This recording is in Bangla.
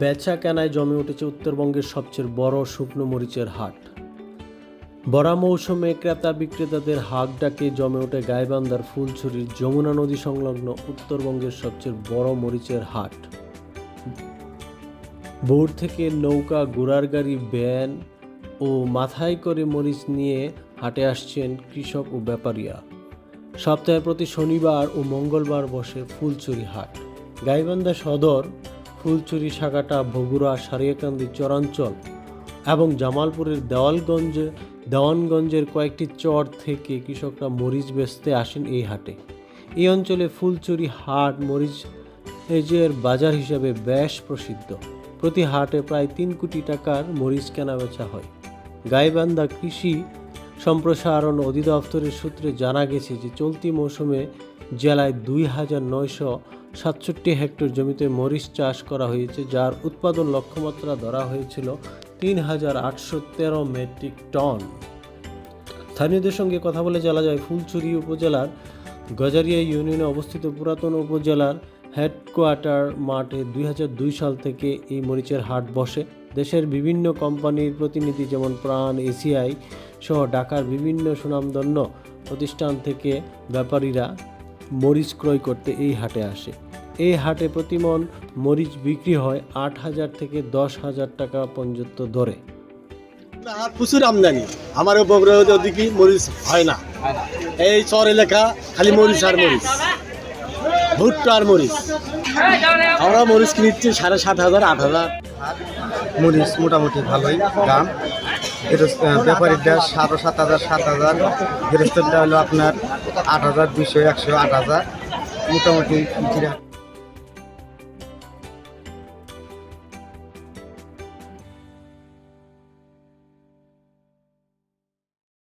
বেচা কেনায় জমে উঠেছে উত্তরবঙ্গের সবচেয়ে বড় শুকনো মরিচের হাট। বরা মৌসুমে ক্রেতা বিক্রেতাদের হাক ডাকে জমে ওঠে গাইবান্ধার ফুলছড়ির যমুনা নদী সংলগ্ন উত্তরবঙ্গের সবচেয়ে বড় মরিচের হাট। বোর্ড থেকে নৌকা, ঘোড়ার গাড়ি, ভ্যান ও মাথায় করে মরিচ নিয়ে হাটে আসছেন কৃষক ও ব্যাপারীরা। সপ্তাহের প্রতি শনিবার ও মঙ্গলবার বসে ফুলচুরি হাট। গাইবান্ধা সদর ফুলচুরি শাখাটা বগুড়া সারিয়াকান্দি চরাঞ্চল এবং জামালপুরের দেওয়ালগঞ্জে, দেওয়ানগঞ্জের কয়েকটি চর থেকে কৃষকরা মরিচ বেচতে আসেন এই হাটে। এই অঞ্চলে ফুলচুরি, হাট, মরিচ এজের বাজার হিসাবে বেশ প্রসিদ্ধ। প্রতি হাটে প্রায় তিন কোটি টাকার মরিচ কেনা বেচা হয়। গাইবান্ধা কৃষি সম্প্রসারণ অধিদপ্তরের সূত্রে জানা গেছে যে, চলতি মৌসুমে জেলায় দুই হাজার নয়শো সাতষট্টি হেক্টর জমিতে মরিচ চাষ করা হয়েছে, যার উৎপাদন লক্ষ্যমাত্রা ধরা হয়েছিল তিন হাজার আটশো তেরো মেট্রিক টন। স্থানীয়দের সঙ্গে কথা বলে জানা যায়, ফুলছড়ি উপজেলার গজারিয়া ইউনিয়নে অবস্থিত পুরাতন উপজেলার হেডকোয়ার্টার মাঠে দুই হাজার দুই সাল থেকে এই মরিচের হাট বসে। দেশের বিভিন্ন কোম্পানির প্রতিনিধি যেমন প্রাণ, এসিআই সহ ঢাকার বিভিন্ন সুনামধন্য প্রতিষ্ঠান থেকে ব্যাপারীরা মরিচ ক্রয় করতে এই হাটে আসে। এই হাটে প্রতিমন মরিচ বিক্রি হয় আট হাজার থেকে দশ হাজার টাকা পর্যন্ত দরে। আর প্রচুর আমদানি। আমার বগুড়া ওদিকে মরিচ হয় না। এই চর এলাকা খালি মরিচ আর মরিচ। ভুট্টা আর মরিচ। আমরা মরিচ কিনছি সাড়ে সাত হাজার আট হাজার। মরিচ মোটামুটি ভালোই দাম। ব্যাপারীটা সাড়ে সাত হাজার সাত হাজার। গৃহস্থটা হলো আপনার আট হাজার দুশো একশো আট হাজার। মোটামুটি